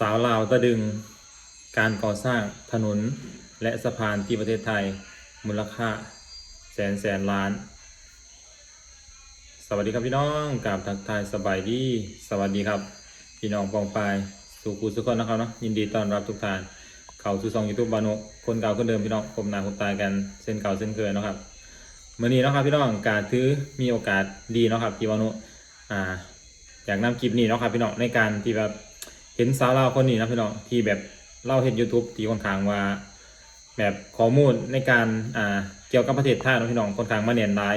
สาวลาวตะดึงการก่อสร้างถนนและสะพานที่ประเทศไทยมูลค่าแสนแสนล้าน สวัสดีครับพี่น้องกราบทักทายสบายดีสวัสดีครับ พี่น้องปองปายสู่กูสุกคนนะครับเนาะยินดีต้อนรับทุกท่าน เขาสู่ช่องยูทูบบานุคนเก่าคนเดิมพี่น้องผมนาผมตายกันเส้นเก่าเส้นเคยนะครับมื่อนี้นะครับพี่น้องการถือมีโอกาสดีนะครับที่บานุอ่าอยากนำคลิปนี้นะครับพี่น้องในการที่แบบ เห็นสาวเราคนนี้นะพี่น้องที่แบบเล่าเห็น YouTube ที่ค่อนข้างว่า แบบข้อมูลในการอ่าเกี่ยวกับประเทศไทยเนะพี่น้องค่อนข้างมาเนียนร้าย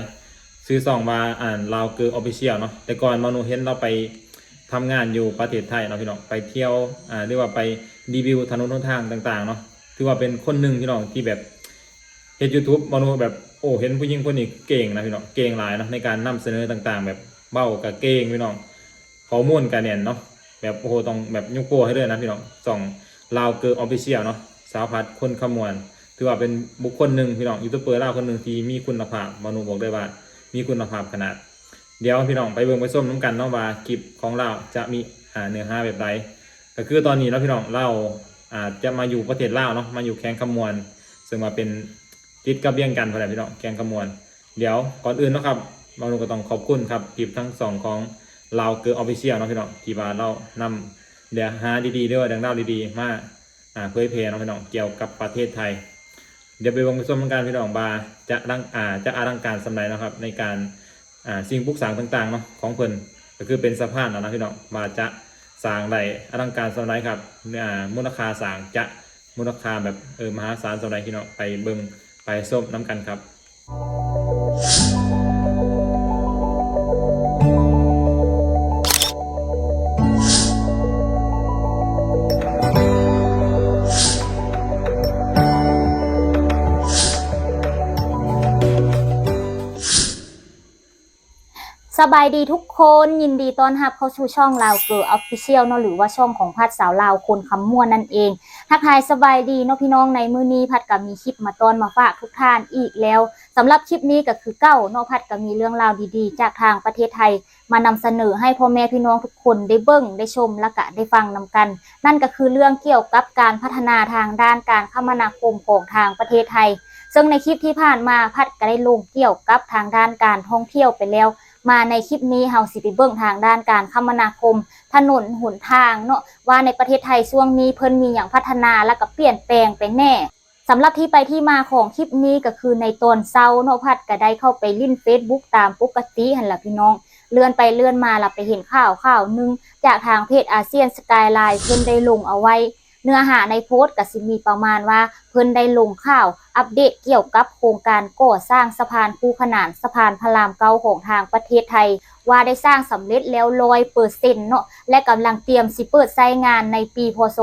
ซื้อซองมาอ่านลาวเกอร์ออฟฟิเชียลเนาะแต่ก่อนมาโนเห็นเราไปทำงานอยู่ประเทศไทยเนาะพี่น้องไปเที่ยวอ่าเรียกว่าไปรีวิวถนนหนทางต่างๆเนาะถือว่าเป็นคนหนึ่งพี่น้องที่แบบเห็นยูทูบมาโนแบบโอ้เห็นผู้หญิงคนนี้เก่งนะพี่น้องเก่งหลายเนาะในการนำเสนอต่างๆ แบบเบ้ากับเก่งพี่น้องข้อมูลการเรียนเนาะ แบบโอ้โหต้องแบบยุกโปรให้ด้วยนะพี่น้องส่องลาวเกอร์ออฟฟิเชียลเนาะสาวพัดคนขมวลถือว่าเป็นบุคคลหนึ่งพี่น้องยูทูบเบอร์ลาวคนหนึ่งที่มีคุณภาพมานุบอกได้ว่า มีคุณภาพขนาด เดี๋ยวพี่น้องไปเบิ่งไปส้มน้ำกันเนาะว่าคลิปของเราจะมีอ่าเนื้อหาแบบใดก็คือตอนนี้เนาะพี่น้องเราอาจจะมาอยู่ประเทศลาวเนาะมาอยู่แข้งขมวลซึ่งมาเป็นติดกับเบี้ยงกันพอแล้วพี่น้องแข้งขมวลเดี๋ยวก่อนอื่นนะครับมานุก็ต้องขอบคุณครับคลิปทั้งสองของ เราเกิดออฟฟิเชียลเนาะพี่น้องที่ว่าเรานำเดี๋ยวหาดีๆด้วยดังเล่าดีๆ มาอ่าเผยแพร่เนาะพี่น้องเกี่ยวกับประเทศไทย เดี๋ยวไปวงไปส้มกันพี่น้องบาจะรังอ่าจะอลังการสำไรนะครับ ในการอ่าสิ่งปลูกสร้างต่างๆเนาะของเพิ่นก็คือเป็นสะพานเนาะพี่น้องบาจะสร้างใดอลังการสำไรครับอ่ามูลค่าสร้างจะมูลค่าแบบเออมหาศาลสำไรพี่น้องไปเบิ่งไปส้มน้ำกันครับ สบายดีทุกคนยินดีต้อนรับเข้าสู่ช่องลาวเกิร์ออฟฟิเชียลเนาะหรือว่าช่องของพัดสาวลาวคนคำม่วนนั่นเองทักทายสบายดีเนาะพี่น้องในมือนี้พัดกับมีคลิปมาตอนมาฝากทุกท่านอีกแล้วสำหรับคลิปนี้ก็คือเก้าเนาะพัดกับมีเรื่องราวดีๆ จากทางประเทศไทย มานำเสนอให้พ่อแม่พี่น้องทุกคนได้เบิ่งได้ชมและก็ได้ฟังนำกัน นั่นก็คือเรื่องเกี่ยวกับการพัฒนาทางด้านการคมนาคมของทางประเทศไทย ซึ่งในคลิปที่ผ่านมาพัดก็ได้ลงเกี่ยวกับทางด้านการท่องเที่ยวไปแล้ว มาในคลิปนี้เฮาสิไปเบิ่งทางด้านการคมนาคม ถนนหนทางเนาะว่าในประเทศไทยช่วงนี้เพิ่นมีอย่างพัฒนาและก็เปลี่ยนแปลงไปแน่สำหรับที่ไปที่มาของคลิปนี้ก็คือในตอนเช้าเนาะพัดก็ได้เข้าไปลิ้น Facebook ตามปกติหั่นล่ะพี่น้อง เลื่อนไปเลื่อนมาล่ะไปเห็นข่าวข่าวหนึง จากทางเพจอาเซียนสกายไลน์เพิ่นได้ลงเอาไว้ เนื้อหาในโพสต์ก็สิมีประมาณว่า เพิ่นได้ลงข่าว อัปเดตเกี่ยวกับโครงการก่อสร้างสะพานคู่ขนานสะพานพระรามเก้าของทางประเทศไทย ว่าได้สร้างสำเร็จแล้วร้อยเปอร์เซ็นต์เนาะและกำลังเตรียมสิเปิดใช้งานในปีพศ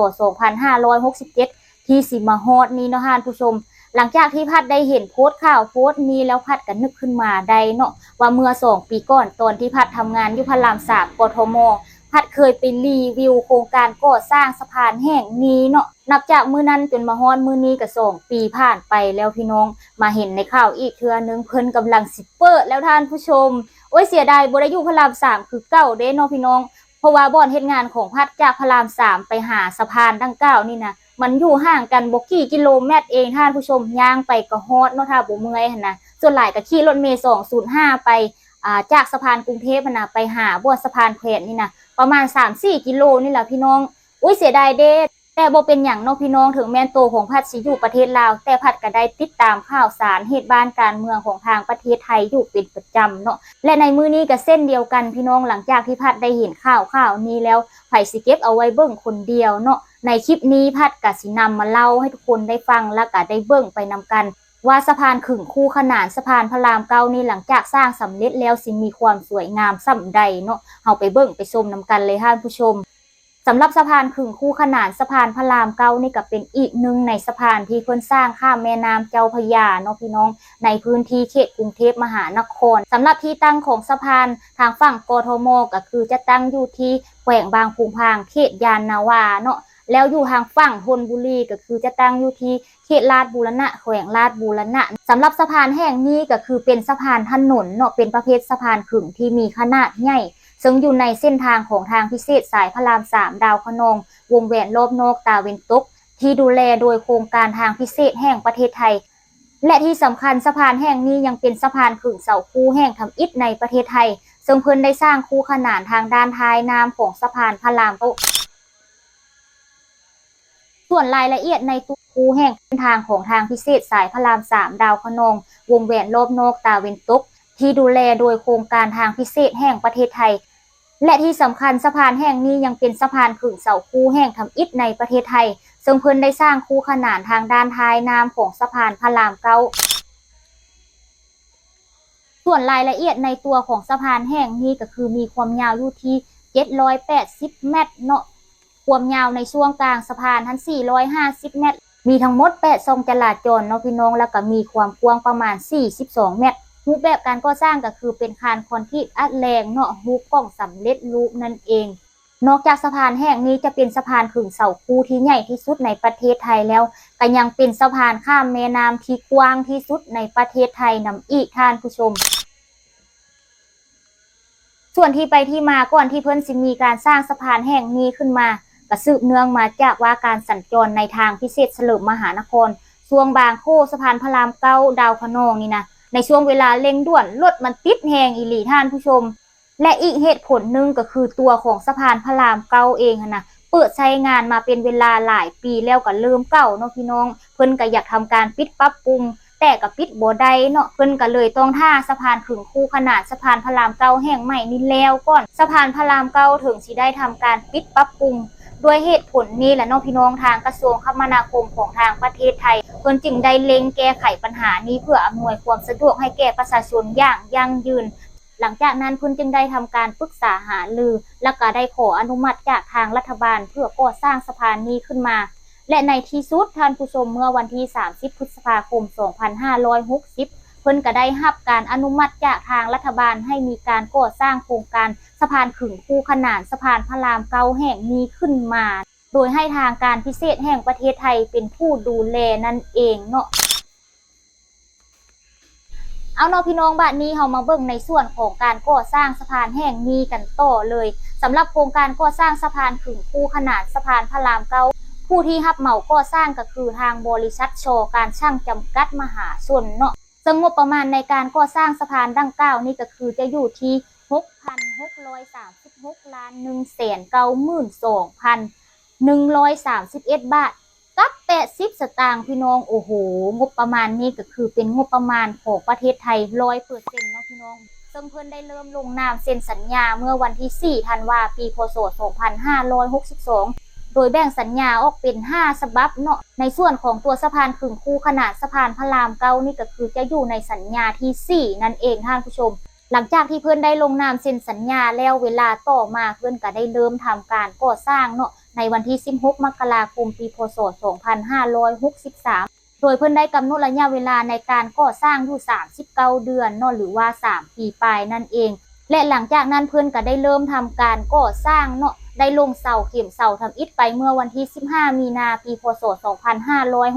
2567 ที่สิมาฮอดนี้เนาะท่านผู้ชมหลังจากที่พัดได้เห็นโพสต์ข่าวโพสต์นี้แล้วพัดก็นึกขึ้นมาได้เนาะว่าเมื่อสองปีก่อนตอนที่พัดทำงานอยู่พระรามสามกทม พัดเคยไปรีวิวโครงการก่อสร้างสะพานแห่งนี้เนาะนับจากมือนั้นจนมาฮอดมื้อนี้ก็สองปีผ่านไปแล้วพี่น้องมาเห็นในข่าวอีกเทือนึงเพิ่นกำลังสิเปิดแล้วท่านผู้ชมโอ้ยเสียดายบ่ได้อยู่พระรามสามคือเก่าเด้เนาะพี่น้อง เพราะว่าบ่อนเฮ็ดงานของพัดจากพระรามสามไปหาสะพานดังเก้านี่นะมันอยู่ห่างกันบ่กี่กิโลเมตรเองท่านผู้ชมย่างไปก็ฮอดเนาะถ้าบ่เมื่อยหั่นนะส่วนหลายก็ขี่รถเมล์205ไปอ่า จากสะพานกรุงเทพนะไปหาบ่สะพานแขวนนี่นะประมาณ 3-4 กิโลนี่แหละพี่น้องอุ้ยเสียดายเด้แต่บ่เป็นอย่างเนาะพี่น้องถึงแม้นโตวของพัดสิอยู่ประเทศลาว แต่พัดก็ได้ติดตามข่าวสารเหตุบ้านการเมืองของทางประเทศไทยอยู่เป็นประจำเนาะและในมือนี้ก็เส้นเดียวกันพี่น้องหลังจากที่พัดได้เห็นข่าวข่าวนี้แล้วไผสิเก็บเอาไว้เบิ่งคนเดียวเนาะในคลิปนี้พัดก็สินำมาเล่าให้ทุกคนได้ฟังและก็ได้เบิ่งไปนำกัน ว่าสะพานขึงคู่ขนานสะพานพระรามเก้านี่หลังจากสร้างสำเร็จแล้วสิมีความสวยงามส่ำใดเนาะเฮาไปเบิ่งไปชมนำกันเลยท่านผู้ชมสำหรับสะพานขึงคู่ขนานสะพานพระรามเก้านี่ก็เป็นอีกหนึ่งในสะพานที่เพิ่นสร้างข้ามแม่น้ำเจ้าพระยาเนาะพี่น้อง ในพื้นที่เขตกรุงเทพมหานครสำหรับที่ตั้งของสะพานทางฝั่งกทมก็คือจะตั้งอยู่ที่แขวงบางปูพางเขตยานนาวาเนาะ แล้วอยู่ทางฝั่งธนบุรีก็คือจะตั้งอยู่ที่เขตลาดบูรณะแขวงลาดบูรณะสำหรับสะพานแห่งนี้ก็คือเป็นสะพานถนนเนาะเป็นประเภทสะพานขึงที่มีขนาดใหญ่ซึ่งอยู่ในเส้นทางของทางพิเศษสายพระรามสามดาวคะนองวงแหวนรอบนอกตาเวนตุกที่ดูแลโดยโครงการทางพิเศษแห่งประเทศไทย และที่สำคัญสะพานแห่งนี้ยังเป็นสะพานขึงเสาคู่แห่งทำอิฐในประเทศไทยซึ่งเพิ่นได้สร้างคู่ขนานทางด้านท้ายน้ำของสะพานพระรามเก้า ส่วนรายละเอียดในตัวคู่แห่งเส้นทางของทางพิเศษสายพระรามสามดาวคะนองวงแหวนรอบนกตาเวนตุก ที่ดูแลโดยโครงการทางพิเศษแห่งประเทศไทย และที่สำคัญสะพานแห่งนี้ยังเป็นสะพานขึงเสาคู่แห่งทำอิฐในประเทศไทย ซึ่งเพิ่นได้สร้างคู่ขนานทางด้านท้ายน้ำของสะพานพระรามเก้าส่วนรายละเอียดในตัวของสะพานแห่งนี้ก็คือมีความยาวอยู่ที่780เมตรเนาะ ความยาวในช่วงกลางสะพานทั้ง 450 เมตร มีทั้งหมด8ช่องจราจรเนาะพี่น้อง แล้วก็มีความกว้างประมาณ 42 เมตรรูปแบบการก่อสร้างก็คือเป็นคานคอนกรีตอัดแรงเนาะรูปกล้องสำเร็จรูปนั่นเอง นอกจากสะพานแห่งนี้จะเป็นสะพานขึงเสาคู่ที่ใหญ่ที่สุดในประเทศไทยแล้วก็ยังเป็นสะพานข้ามแม่น้ำที่กว้างที่สุดในประเทศไทยนำอีกท่านผู้ชมส่วนที่ไปที่มาก่อนที่เพิ่อนสิมีการสร้างสะพานแห่งนี้ขึ้นมา ก็สืบเนื่องมาจากว่าการสัญจรในทางพิเศษเฉลิมมหานครช่วงบางโคสะพานพระรามเก้าดาวคะนองนี่นะในช่วงเวลาเร่งด่วนรถมันติดแหงอีหลีท่านผู้ชม และอีกเหตุผลหนึ่งก็คือตัวของสะพานพระรามเก้าเองนะเปิดใช้งานมาเป็นเวลาหลายปีแล้วก็เริ่มเก่าเนาะพี่น้อง เพิ่นก็อยากทำการปิดปรับปรุงแต่ก็ปิดบ่ได้เนาะเพิ่นก็เลยต้องท่าสะพานขึงคู่ขนาดสะพานพระรามเก้าแห่งใหม่นี้แล้วก่อนสะพานพระรามเก้าถึงสิได้ทำการปิดปรับปรุง ด้วยเหตุผลนี้แหละน้องพี่น้องทางกระทรวงคมนาคมของทางประเทศไทยเพิ่นจึงได้เล็งแก้ไขปัญหานี้เพื่ออำนวยความสะดวกให้แก่ประชาชนอย่างยั่งยืน หลังจากนั้นเพิ่นจึงได้ทำการปรึกษาหารือ และก็ได้ขออนุมัติจากทางรัฐบาล เพื่อก่อสร้างสะพานนี้ขึ้นมา และในที่สุดท่านผู้ชมเมื่อวันที่ 30 พฤษภาคม 2560 พิ่นก็ได้รับการอนุมัติจากทางรัฐบาลให้มีการก่อสร้างโครงการสะพานขึงคู่ขนานสะพานพระรามเก้าแห่งนี้ขึ้นมา โดยให้ทางการพิเศษแห่งประเทศไทยเป็นผู้ดูแลนั่นเองเนาะเอาเนาะพี่น้องบ้านนี้เรามาเบิ่งในส่วนของการก่อสร้างสะพานแห่งนี้กันต่อเลยสำหรับโครงการก่อสร้างสะพานขึงคู่ขนานสะพานพระรามเก้าผู้ที่รับเหมาก่อสร้างก็คือทางบริษัทโชว์การช่างจำกัดมหาชนเนาะ ซึ่งงบประมาณในการก่อสร้างสะพานดังกล่าวนี่ก็คือจะอยู่ที่ 6,636ล้าน1แสน92,131 บาท กับ 80 สตางค์พี่น้อง โอ้โห งบประมาณนี้ก็คือเป็นงบประมาณของประเทศไทยร้อยเปอร์เซ็นต์เนาะพี่น้องซึ่งเพิ่นได้เริ่มลงนามเซ็นสัญญาเมื่อวันที่ 4 ธันวาปี พศ 2562 โดยแบ่งสัญญาออกเป็น 5 ฉบับเนาะ ในส่วนของตัวสะพานขึงคู่ขนาดสะพานพระรามเก้านี่ก็คือจะอยู่ในสัญญาที่ 4 นั่นเองท่านผู้ชม หลังจากที่เพื่อนได้ลงนามเซ็นสัญญาแล้วเวลาต่อมาเพื่อนก็ได้เริ่มทำการก่อสร้างเนาะในวันที่ 16 มกราคม ปีพศ 2563โดยเพิ่นได้กำหนดระยะเวลาในการก่อสร้างอยู่39 เดือนเนาะหรือว่า 3 ปีปลายนั่นเอง และหลังจากนั้นเพิ่นก็ได้เริ่มทำการก่อสร้างเนาะ ได้ลงเสาเข็มเสาทำอิฐไปเมื่อวันที่ 15 มีนาปีพศ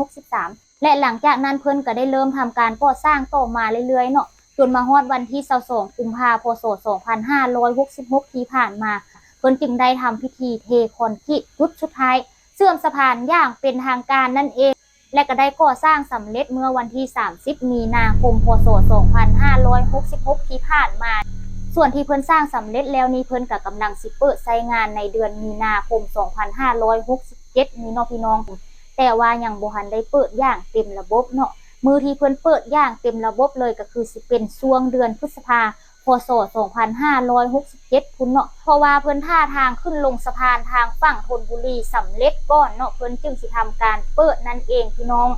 2563 และหลังจากนั้นเพิ่นก็ได้เริ่มทำการก่อสร้างต่อมาเรื่อยๆเนาะจนมาฮอดวันที่22กุมภาพันธ์พศ2566 ที่ผ่านมา เพิ่นจึงได้ทำพิธีเทคอนกรีตจุดสุดท้ายเสื่อมสะพานอย่างเป็นทางการนั่นเอง และก็ได้ก่อสร้างสำเร็จเมื่อวันที่ 30 มีนาคม พศ 2566 ที่ผ่านมา ส่วนที่เพิ่นสร้างสำเร็จแล้วนี้เพิ่นก็กำลังสิเปิดใช้งานในเดือนมีนาคม 2567 นี้เนาะพี่น้อง แต่ว่ายังบ่ทันได้เปิดอย่างเต็มระบบเนาะมือที่เพิ่นเปิดอย่างเต็มระบบเลยก็คือสิเป็นช่วงเดือนพฤษภาพศ 2567 พุ่นเนาะ เพราะว่าเพิ่นท่าทางขึ้นลงสะพานทางฝั่งธนบุรีสำเร็จก่อนเนาะเพิ่นจึงสิทำการเปิดนั่นเองพี่น้อง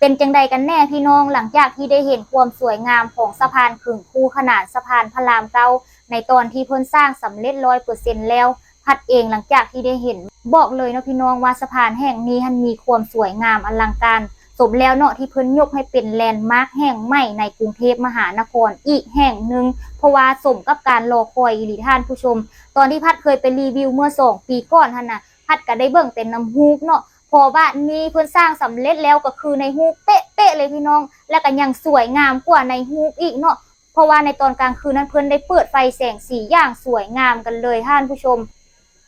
เป็นจังใดกันแน่พี่น้องหลังจากที่ได้เห็นความสวยงามของสะพานขึงคู่ขนาดสะพานพระรามเก้าในตอนที่เพิ่นสร้างสำเร็จร้อยเปอร์เซ็นแล้ว พัดเองหลังจากที่ได้เห็น บอกเลยเนาะพี่น้องว่าสะพานแห่งนี้มันมีความสวยงามอลังการสมแล้วเนาะที่เพิ่นยกให้เป็นแลนด์มาร์คแห่งใหม่ในกรุงเทพมหานครอีกแห่งหนึ่งเพราะว่าสมกับการรอคอยอีหลีท่านผู้ชม ตอนที่พัดเคยไปรีวิวเมื่อสองปีก่อนท่านน่ะพัดก็ได้เบิ่งเป็นน้ำฮูกเนาะ พอบ้านนี้เพิ่นสร้างสำเร็จแล้วก็คือในฮูกเป๊ะๆเลยพี่น้อง และก็ยังสวยงามกว่าในฮูกอีกเนาะเพราะว่าในตอนกลางคืนนั้นเพื่อนได้เปิดไฟแสงสีอย่างสวยงามกันเลยท่านผู้ชม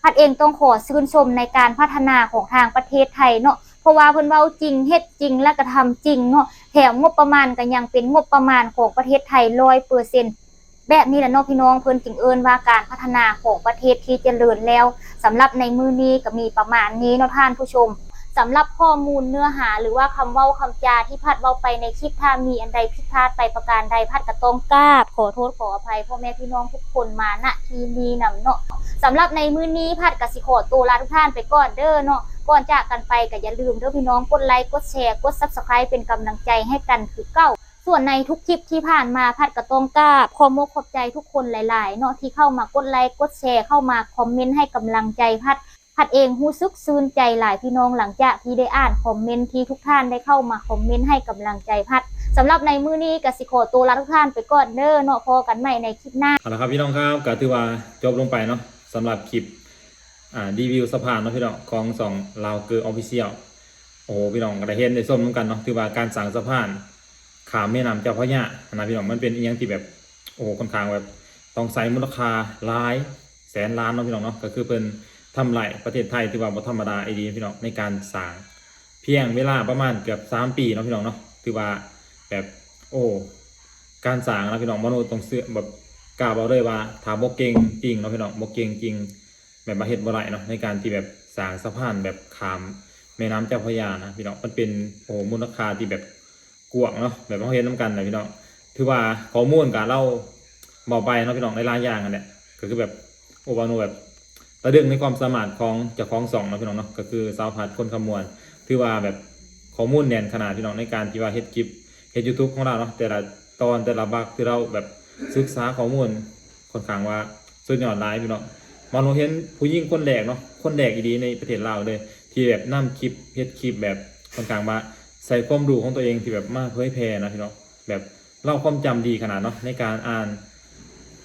พัดเองต้องขอชื่นชมในการพัฒนาของทางประเทศไทยเนาะเพราะว่าเพิ่นเว้าจริงเฮ็ดจริงและก็ทำจริงเนาะแถมงบประมาณก็ยังเป็นงบประมาณของประเทศไทย100%แบบนี้แหละเนาะพี่น้องเพิ่นจึงเอิ้นว่าการพัฒนาของประเทศที่เจริญแล้วสำหรับในมือนี้ก็มีประมาณนี้เนาะท่านผู้ชม สำหรับข้อมูลเนื้อหาหรือว่าคำเว้าคำจาที่พัดเว้าไปในคลิปถ้ามีอันใดผิดพลาดไปประการใดพัดก็ต้องกราบขอโทษขออภัยพ่อแม่พี่น้องทุกคนมาณทีนี้นำเนาะสำหรับในมื้อนี้พัดกสิขอตัวลาทุกท่านไปก่อนเด้อเนาะก่อนจากกันไปก็อย่าลืมเด้อพี่น้องกดไลค์กดแชร์กด Subscribe เป็นกำลังใจให้กันคือเก้าส่วนในทุกคลิปที่ผ่านมาพัดก็ต้องกราบขอมกขอบใจทุกคนหลาย ๆ เนาะที่เข้ามากดไลค์กดแชร์เข้ามาคอมเมนต์ให้กำลังใจพัด พัดเองรู้สึกซืนใจหลายพี่น้องหลังจากที่ได้อ่านคอมเมนต์ที่ทุกท่านได้เข้ามาคอมเมนต์ให้กำลังใจพัดสำหรับในมื้อนี้กสิขอตัวลาทุกท่านไปก่อนเด้อเนาะพอกันใหม่ในคลิปหน้าเอาละครับพี่น้องครับก็ถือว่าจบลงไปเนาะสำหรับคลิปอ่ารีวิวสะพานเนาะพี่น้องของสองลาวเกอร์ออฟฟิเชียลโอ้พี่น้องก็ได้เห็นได้ส้มน้ำกันเนาะถือว่าการสั่งสะพานขามแม่น้ำเจ้าพระยานะพี่น้องมันเป็นอีหยังที่แบบโอ้ค่อนข้างแบบต้องใส่มูลค่าหลายแสนล้านเนาะพี่น้องเนาะก็คือเป็น ทำไรประเทศไทยที่ว่าบ่ธรรมดาไอดีพี่น้องในการสั่งเพียงเวลาประมาณเกือบสามปีเนาะพี่น้องเนาะถือว่าแบบโอ้การสร้างนะพี่น้องมนุษย์ต้องเสื้อแบบกล้าบอกเลยว่าถ้าบ่เก่งจริงเนาะพี่น้องบ่เก่งจริง แบบมาเฮ็ดบ่ได้เนาะในการที่แบบสร้างสะพานแบบขามแม่น้ำเจ้าพระยานะพี่น้องมันเป็นโอ้มูลค่าที่แบบกวงเนาะแบบเราเฮ็ดนํกันนะพี่น้องถือว่าข้อมูลการเล่าบอกไปเนาะพี่น้องในหลายอย่างกันเนี่ยก็คือแบบโอบาโนแบบ ตะดึงในความสามารถของเจ้าของสองเนาะพี่น้องเนาะก็คือสาวพัดคนคำมวณถือว่าแบบข้อมูลแน่นขนาดพี่น้องในการที่ว่าเฮ็ดคลิปเฮ็ดยูทูบของเราเนาะแต่ละตอนแต่ละบักที่เราแบบศึกษาข้อมูลค่อนข้างว่าสุดยอดหลายพี่น้องมาเราเห็นผู้หญิงคนแรกเนาะคนแรกอีดีในประเทศลาวเลยที่แบบนำคลิปเฮ็ดคลิปแบบค่อนข้างว่าใส่ความรู้ของตัวเองที่แบบมากเผยแพร่นะพี่น้องแบบเล่าความจำดีขนาดเนาะในการอ่าน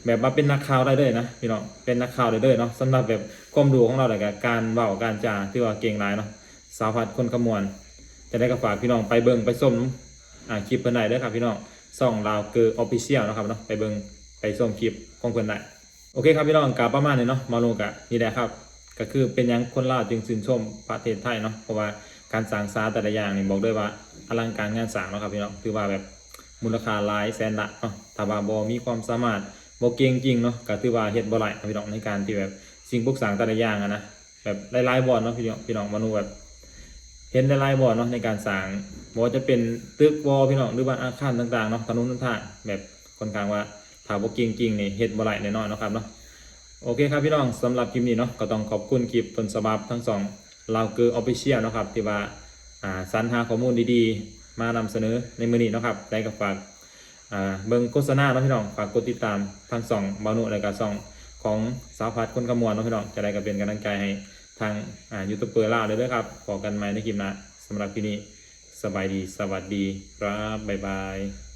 แบบมาเป็นนักข่าวได้เลยนะพี่น้องเป็นนักข่าวได้เลยเนาะสำหรับแบบความรู้ของเราแต่กับการเว้าการจาที่ว่าเก่งหลายเนาะสาวพัดคนขมวลจะได้ก็ฝากพี่น้องไปเบิ่งไปส้มอ่าคลิปเพิ่นได้เด้อครับพี่น้องส่องลาวเกอร์ออฟฟิเชียลนะครับเนาะไปเบิ่งไปชมคลิปของเพิ่นได้โอเคครับพี่น้องกาประมาณนี้เนาะมาลงกะนี่แหละครับ ก็คือเป็นยังคนลาวจึงชื่นชมประเทศไทยเนาะเพราะว่าการสร้างสาแต่ละอย่างนี่บอกด้วยว่าอลังการงานสร้างเนาะครับพี่น้องถือว่าแบบมูลค่าหลายแสนละเนาะถ้าว่าบ่มีความสามารถ บ่เก่งจริงเนาะก็ถือว่าเฮ็ดบ่ไหลครับพี่น้องในการที่แบบสิ่งปลูกสร้างแต่ละอย่างอะนะแบบหลายๆบอนเนาะพี่น้องพี่น้องมนุษย์แบบเห็นหลายๆบ่อเนาะในการสร้างบ่จะเป็นตึกวอลพี่น้องหรือว่าอาคารต่างๆเนาะถนนต่างๆแบบค่อนข้างว่าถ้าบ่เก่งจริงนี่เฮ็ดบ่ไหลแน่นอนเนาะครับเนาะโอเคครับพี่น้องสำหรับคลิปนี้เนาะก็ต้องขอบคุณคลิปต้นฉบับทั้งสองลาวเกอร์ออฟฟิเชียลนาะครับที่ว่าอ่าสรรหาข้อมูลดีๆ มานำเสนอในมื้อนี้เนาะครับได้กับฝาก อ่าเบิ่งโฆษณาเนาะพี่น้องฝากกดติดตามทั้งสองบานุและก็สองของสาวพัดคนขมวลเนาะพี่น้องจะได้ก็เป็นกำลังใจให้ทางอ่ายูทูบเบอร์ล่าเลยด้วยครับพอกันใหม่ในคลิปหน้าสำหรับที่นี้สบายดีสวัสดีครับบ๊ายบาย